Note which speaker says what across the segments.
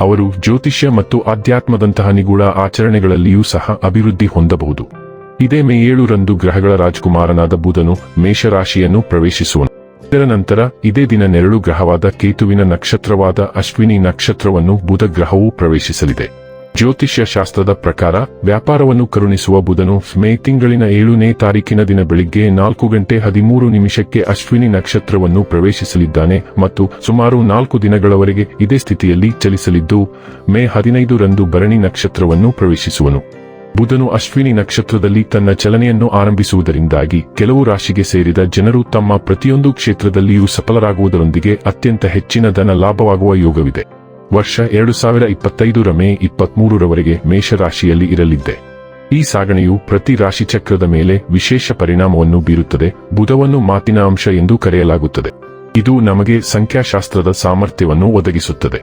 Speaker 1: ಅವರು ಜ್ಯೋತಿಷ್ಯ ಮತ್ತು ಆಧ್ಯಾತ್ಮದಂತಹ ನಿಗೂಢ ಆಚರಣೆಗಳಲ್ಲಿಯೂ ಸಹ ಅಭಿವೃದ್ಧಿ ಹೊಂದಬಹುದು. ಇದೇ ಮೇ ಏಳರಂದು ಗ್ರಹಗಳ ರಾಜಕುಮಾರನಾದ ಬುಧನು ಮೇಷರಾಶಿಯನ್ನು ಪ್ರವೇಶಿಸುವನು. ಇದರ ನಂತರ ಇದೇ ದಿನ ನೆರಳು ಗ್ರಹವಾದ ಕೇತುವಿನ ನಕ್ಷತ್ರವಾದ ಅಶ್ವಿನಿ ನಕ್ಷತ್ರವನ್ನು ಬುಧ ಗ್ರಹವು ಪ್ರವೇಶಿಸಲಿದೆ. ಜ್ಯೋತಿಷ್ಯ ಶಾಸ್ತ್ರದ ಪ್ರಕಾರ, ವ್ಯಾಪಾರವನ್ನು ಕರುಣಿಸುವ ಬುಧನು ಮೇ ತಿಂಗಳಿನ ಏಳನೇ ತಾರೀಕಿನ ದಿನ ಬೆಳಿಗ್ಗೆ ನಾಲ್ಕು ಗಂಟೆ ಹದಿಮೂರು ನಿಮಿಷಕ್ಕೆ ಅಶ್ವಿನಿ ನಕ್ಷತ್ರವನ್ನು ಪ್ರವೇಶಿಸಲಿದ್ದಾನೆ ಮತ್ತು ಸುಮಾರು ನಾಲ್ಕು ದಿನಗಳವರೆಗೆ ಇದೇ ಸ್ಥಿತಿಯಲ್ಲಿ ಚಲಿಸಲಿದ್ದು, ಮೇ ಹದಿನೈದು ರಂದು ಭರಣಿ ನಕ್ಷತ್ರವನ್ನು ಪ್ರವೇಶಿಸುವನು. ಬುಧನು ಅಶ್ವಿನಿ ನಕ್ಷತ್ರದಲ್ಲಿ ತನ್ನ ಚಲನೆಯನ್ನು ಆರಂಭಿಸುವುದರಿಂದಾಗಿ ಕೆಲವು ರಾಶಿಗೆ ಸೇರಿದ ಜನರು ತಮ್ಮ ಪ್ರತಿಯೊಂದು ಕ್ಷೇತ್ರದಲ್ಲಿಯೂ ಸಫಲರಾಗುವುದರೊಂದಿಗೆ ಅತ್ಯಂತ ಹೆಚ್ಚಿನ ಧನ ಲಾಭವಾಗುವ ಯೋಗವಿದೆ. ವರ್ಷ ಎರಡು ಸಾವಿರ ಇಪ್ಪತ್ತೈದರ ಮೇ ಇಪ್ಪತ್ಮೂರರವರೆಗೆ ಮೇಷರಾಶಿಯಲ್ಲಿ ಇರಲಿದ್ದೆ. ಈ ಸಾಗಣೆಯು ಪ್ರತಿ ರಾಶಿಚಕ್ರದ ಮೇಲೆ ವಿಶೇಷ ಪರಿಣಾಮವನ್ನು ಬೀರುತ್ತದೆ. ಬುಧವನ್ನು ಮಾತಿನ ಅಂಶ ಎಂದು ಕರೆಯಲಾಗುತ್ತದೆ. ಇದು ನಮಗೆ ಸಂಖ್ಯಾಶಾಸ್ತ್ರದ ಸಾಮರ್ಥ್ಯವನ್ನು ಒದಗಿಸುತ್ತದೆ.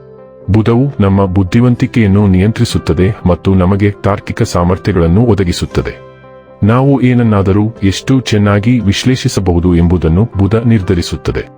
Speaker 1: ಬುಧವು ನಮ್ಮ ಬುದ್ಧಿವಂತಿಕೆಯನ್ನು ನಿಯಂತ್ರಿಸುತ್ತದೆ ಮತ್ತು ನಮಗೆ ತಾರ್ಕಿಕ ಸಾಮರ್ಥ್ಯಗಳನ್ನು ಒದಗಿಸುತ್ತದೆ. ನಾವು ಏನನ್ನಾದರೂ ಎಷ್ಟು ಚೆನ್ನಾಗಿ ವಿಶ್ಲೇಷಿಸಬಹುದು ಎಂಬುದನ್ನು ಬುಧ ನಿರ್ಧರಿಸುತ್ತದೆ.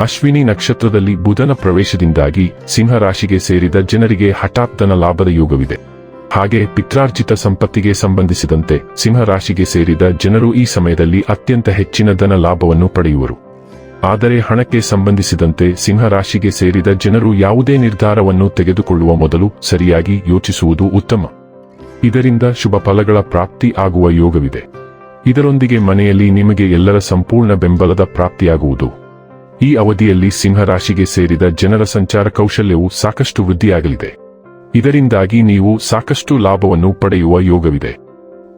Speaker 1: ಅಶ್ವಿನಿ ನಕ್ಷತ್ರದಲ್ಲಿ ಬುಧನ ಪ್ರವೇಶದಿಂದಾಗಿ ಸಿಂಹರಾಶಿಗೆ ಸೇರಿದ ಜನರಿಗೆ ಹಠಾತ್ತನ ಲಾಭದ ಯೋಗವಿದೆ. ಹಾಗೆ ಪಿತ್ರಾರ್ಜಿತ ಸಂಪತ್ತಿಗೆ ಸಂಬಂಧಿಸಿದಂತೆ ಸಿಂಹರಾಶಿಗೆ ಸೇರಿದ ಜನರು ಈ ಸಮಯದಲ್ಲಿ ಅತ್ಯಂತ ಹೆಚ್ಚಿನ ಧನ ಲಾಭವನ್ನು ಪಡೆಯುವರು. ಆದರೆ ಹಣಕ್ಕೆ ಸಂಬಂಧಿಸಿದಂತೆ ಸಿಂಹರಾಶಿಗೆ ಸೇರಿದ ಜನರು ಯಾವುದೇ ನಿರ್ಧಾರವನ್ನು ತೆಗೆದುಕೊಳ್ಳುವ ಮೊದಲು ಸರಿಯಾಗಿ ಯೋಚಿಸುವುದು ಉತ್ತಮ. ಇದರಿಂದ ಶುಭ ಫಲಗಳ ಪ್ರಾಪ್ತಿ ಆಗುವ ಯೋಗವಿದೆ. ಇದರೊಂದಿಗೆ ಮನೆಯಲ್ಲಿ ನಿಮಗೆ ಎಲ್ಲರ ಸಂಪೂರ್ಣ ಬೆಂಬಲದ ಪ್ರಾಪ್ತಿಯಾಗುವುದು. ಈ ಅವಧಿಯಲ್ಲಿ ಸಿಂಹರಾಶಿಗೆ ಸೇರಿದ ಜನರ ಸಂಚಾರ ಕೌಶಲ್ಯವು ಸಾಕಷ್ಟು ವೃದ್ಧಿಯಾಗಲಿದೆ. ಇದರಿಂದಾಗಿ ನೀವು ಸಾಕಷ್ಟು ಲಾಭವನ್ನು ಪಡೆಯುವ ಯೋಗವಿದೆ.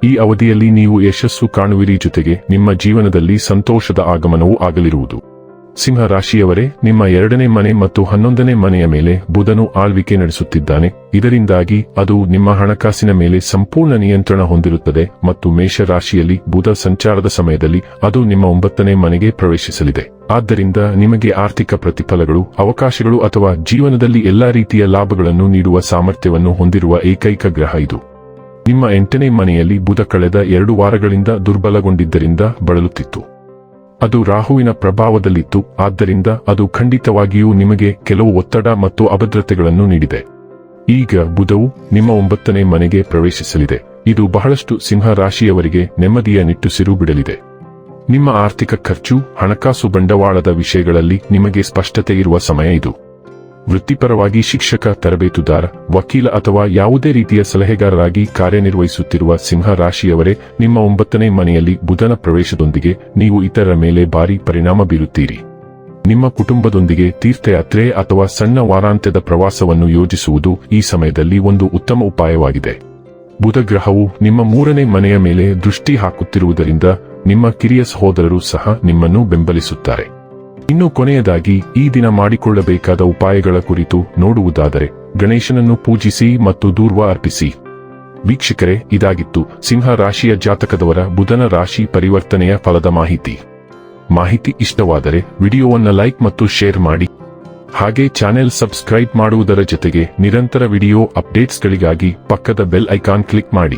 Speaker 1: ಈ ಅವಧಿಯಲ್ಲಿ ನೀವು ಯಶಸ್ಸು ಕಾಣುವಿರಿ ಜೊತೆಗೆ ನಿಮ್ಮ ಜೀವನದಲ್ಲಿ ಸಂತೋಷದ ಆಗಮನವೂ ಆಗಲಿರುವುದು. ಸಿಂಹ ರಾಶಿಯವರೇ ನಿಮ್ಮ ಎರಡನೇ ಮನೆ ಮತ್ತು ಹನ್ನೊಂದನೇ ಮನೆಯ ಮೇಲೆ ಬುಧನು ಆಳ್ವಿಕೆ ನಡೆಸುತ್ತಿದ್ದಾನೆ. ಇದರಿಂದಾಗಿ ಅದು ನಿಮ್ಮ ಹಣಕಾಸಿನ ಮೇಲೆ ಸಂಪೂರ್ಣ ನಿಯಂತ್ರಣ ಹೊಂದಿರುತ್ತದೆ ಮತ್ತು ಮೇಷ ರಾಶಿಯಲ್ಲಿ ಬುಧ ಸಂಚಾರದ ಸಮಯದಲ್ಲಿ ಅದು ನಿಮ್ಮ ಒಂಬತ್ತನೇ ಮನೆಗೆ ಪ್ರವೇಶಿಸಲಿದೆ. ಆದ್ದರಿಂದ ನಿಮಗೆ ಆರ್ಥಿಕ ಪ್ರತಿಫಲಗಳು, ಅವಕಾಶಗಳು ಅಥವಾ ಜೀವನದಲ್ಲಿ ಎಲ್ಲಾ ರೀತಿಯ ಲಾಭಗಳನ್ನು ನೀಡುವ ಸಾಮರ್ಥ್ಯವನ್ನು ಹೊಂದಿರುವ ಏಕೈಕ ಗ್ರಹ ಇದು. ನಿಮ್ಮ ಎಂಟನೇ ಮನೆಯಲ್ಲಿ ಬುಧ ಕಳೆದ ಎರಡು ವಾರಗಳಿಂದ ದುರ್ಬಲಗೊಂಡಿದ್ದರಿಂದ ಬಳಲುತ್ತಿತ್ತು. ಅದು ರಾಹುವಿನ ಪ್ರಭಾವದಲ್ಲಿತ್ತು, ಆದ್ದರಿಂದ ಅದು ಖಂಡಿತವಾಗಿಯೂ ನಿಮಗೆ ಕೆಲವು ಒತ್ತಡ ಮತ್ತು ಅಭದ್ರತೆಗಳನ್ನು ನೀಡಿದೆ. ಈಗ ಬುಧವು ನಿಮ್ಮ ಒಂಬತ್ತನೇ ಮನೆಗೆ ಪ್ರವೇಶಿಸಲಿದೆ. ಇದು ಬಹಳಷ್ಟು ಸಿಂಹ ರಾಶಿಯವರಿಗೆ ನೆಮ್ಮದಿಯ ನಿಟ್ಟುಸಿರು ಬಿಡಲಿದೆ. ನಿಮ್ಮ ಆರ್ಥಿಕ ಖರ್ಚು, ಹಣಕಾಸು ಬಂಡವಾಳದ ವಿಷಯಗಳಲ್ಲಿ ನಿಮಗೆ ಸ್ಪಷ್ಟತೆ ಇರುವ ಸಮಯ ಇದು. ವೃತ್ತಿಪರವಾಗಿ ಶಿಕ್ಷಕ, ತರಬೇತುದಾರ, ವಕೀಲ ಅಥವಾ ಯಾವುದೇ ರೀತಿಯ ಸಲಹೆಗಾರರಾಗಿ ಕಾರ್ಯನಿರ್ವಹಿಸುತ್ತಿರುವ ಸಿಂಹ ರಾಶಿಯವರೇ, ನಿಮ್ಮ ಒಂಬತ್ತನೇ ಮನೆಯಲ್ಲಿ ಬುಧನ ಪ್ರವೇಶದೊಂದಿಗೆ ನೀವು ಇತರರ ಮೇಲೆ ಭಾರಿ ಪರಿಣಾಮ ಬೀರುತ್ತೀರಿ. ನಿಮ್ಮ ಕುಟುಂಬದೊಂದಿಗೆ ತೀರ್ಥಯಾತ್ರೆ ಅಥವಾ ಸಣ್ಣ ವಾರಾಂತ್ಯದ ಪ್ರವಾಸವನ್ನು ಯೋಜಿಸುವುದು ಈ ಸಮಯದಲ್ಲಿ ಒಂದು ಉತ್ತಮ ಉಪಾಯವಾಗಿದೆ. ಬುಧ ಗ್ರಹವು ನಿಮ್ಮ ಮೂರನೇ ಮನೆಯ ಮೇಲೆ ದೃಷ್ಟಿ ಹಾಕುತ್ತಿರುವುದರಿಂದ ನಿಮ್ಮ ಕಿರಿಯ ಸಹೋದರರು ಸಹ ನಿಮ್ಮನ್ನು ಬೆಂಬಲಿಸುತ್ತಾರೆ. ಇನ್ನು ಕೊನೆಯದಾಗಿ, ಈ ದಿನ ಮಾಡಿಕೊಳ್ಳಬೇಕಾದ ಉಪಾಯಗಳ ಕುರಿತು ನೋಡುವುದಾದರೆ, ಗಣೇಶನನ್ನು ಪೂಜಿಸಿ ಮತ್ತು ದೂರ್ವ ಅರ್ಪಿಸಿ. ವೀಕ್ಷಕರೇ, ಇದಾಗಿತ್ತು ಸಿಂಹ ರಾಶಿಯ ಜಾತಕದವರ ಬುಧನ ರಾಶಿ ಪರಿವರ್ತನೆಯ ಫಲದ ಮಾಹಿತಿ. ಮಾಹಿತಿ ಇಷ್ಟವಾದರೆ, ವಿಡಿಯೋವನ್ನು ಲೈಕ್ ಮತ್ತು ಶೇರ್ ಮಾಡಿ. ಹಾಗೆ ಚಾನೆಲ್ ಸಬ್ಸ್ಕ್ರೈಬ್ ಮಾಡುವುದರ ಜೊತೆಗೆ ನಿರಂತರ ವಿಡಿಯೋ ಅಪ್ಡೇಟ್ಸ್ಗಳಿಗಾಗಿ ಪಕ್ಕದ ಬೆಲ್ ಐಕಾನ್ ಕ್ಲಿಕ್ ಮಾಡಿ.